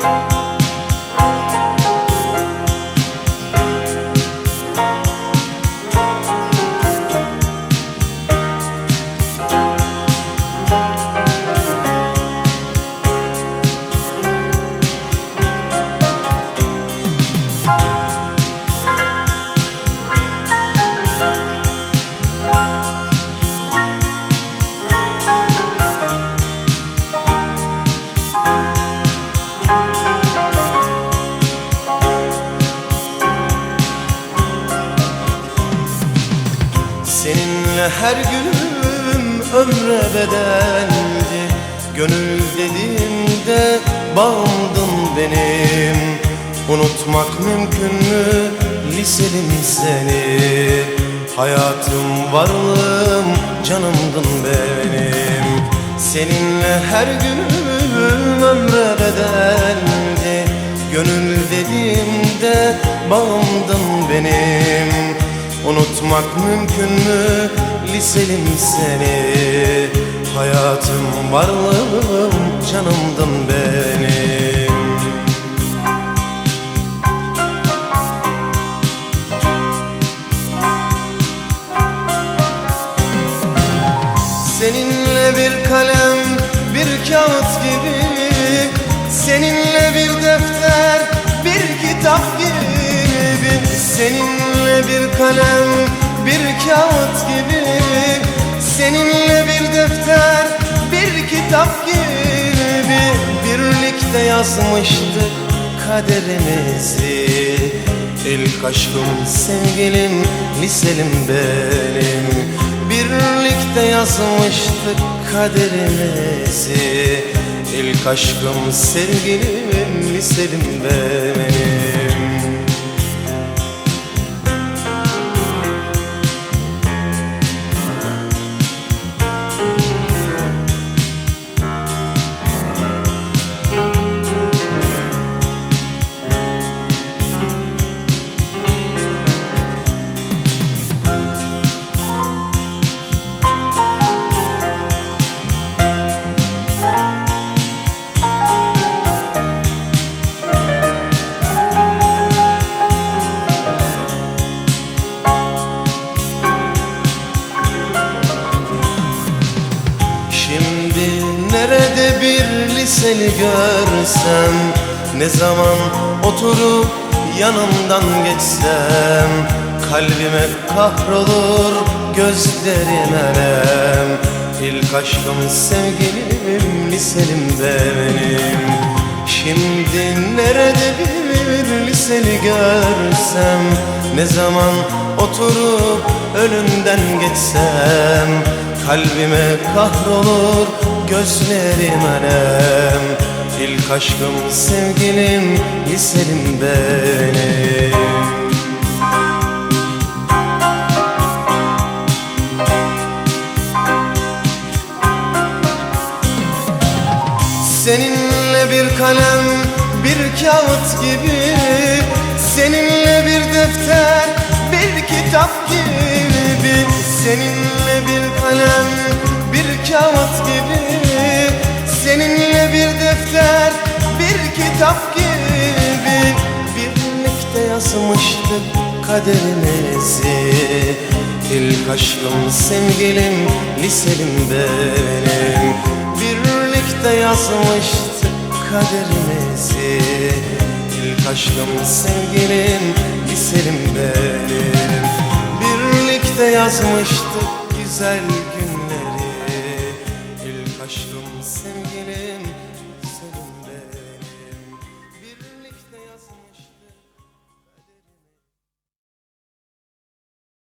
Seninle her günüm ömre bedeldi. Gönül dediğimde bağımdın benim. Unutmak mümkün mü liselim seni? Hayatım varlığım canımdın benim. Seninle her günüm ömre bedeldi. Gönül dediğimde bağımdın benim. Unutmak mümkün mü liselim seni Hayatım varlığım canımdın benim. Seninle bir kalem bir kağıt gibi Seninle bir defter bir kitap gibi. Seninle bir kalem bir kağıt gibi defter bir kitap gibi Birlikte yazmıştık kaderimizi. İlk aşkım sevgilim liselim benim. Birlikte yazmıştık kaderimizi. İlk aşkım sevgilim liselim benim liseli görsem Ne zaman oturup yanımdan geçsem Kalbime kahrolur gözlerim elem İlk aşkım sevgilim liselim benim. Şimdi nerede bir liseli görsem Ne zaman oturup önünden geçsem Kalbime kahrolur gözlerim alem. İlk aşkım sevgilim liselim benim. Seninle bir kalem bir kağıt gibi. Seninle bir defter bir kitap gibi. Seninle bir kalem kitap gibi Birlikte yazmıştık kaderimizi. İlk aşkım sevgilim liselim benim. Birlikte yazmıştık kaderimizi. İlk aşkım sevgilim liselim benim. Birlikte yazmıştık güzel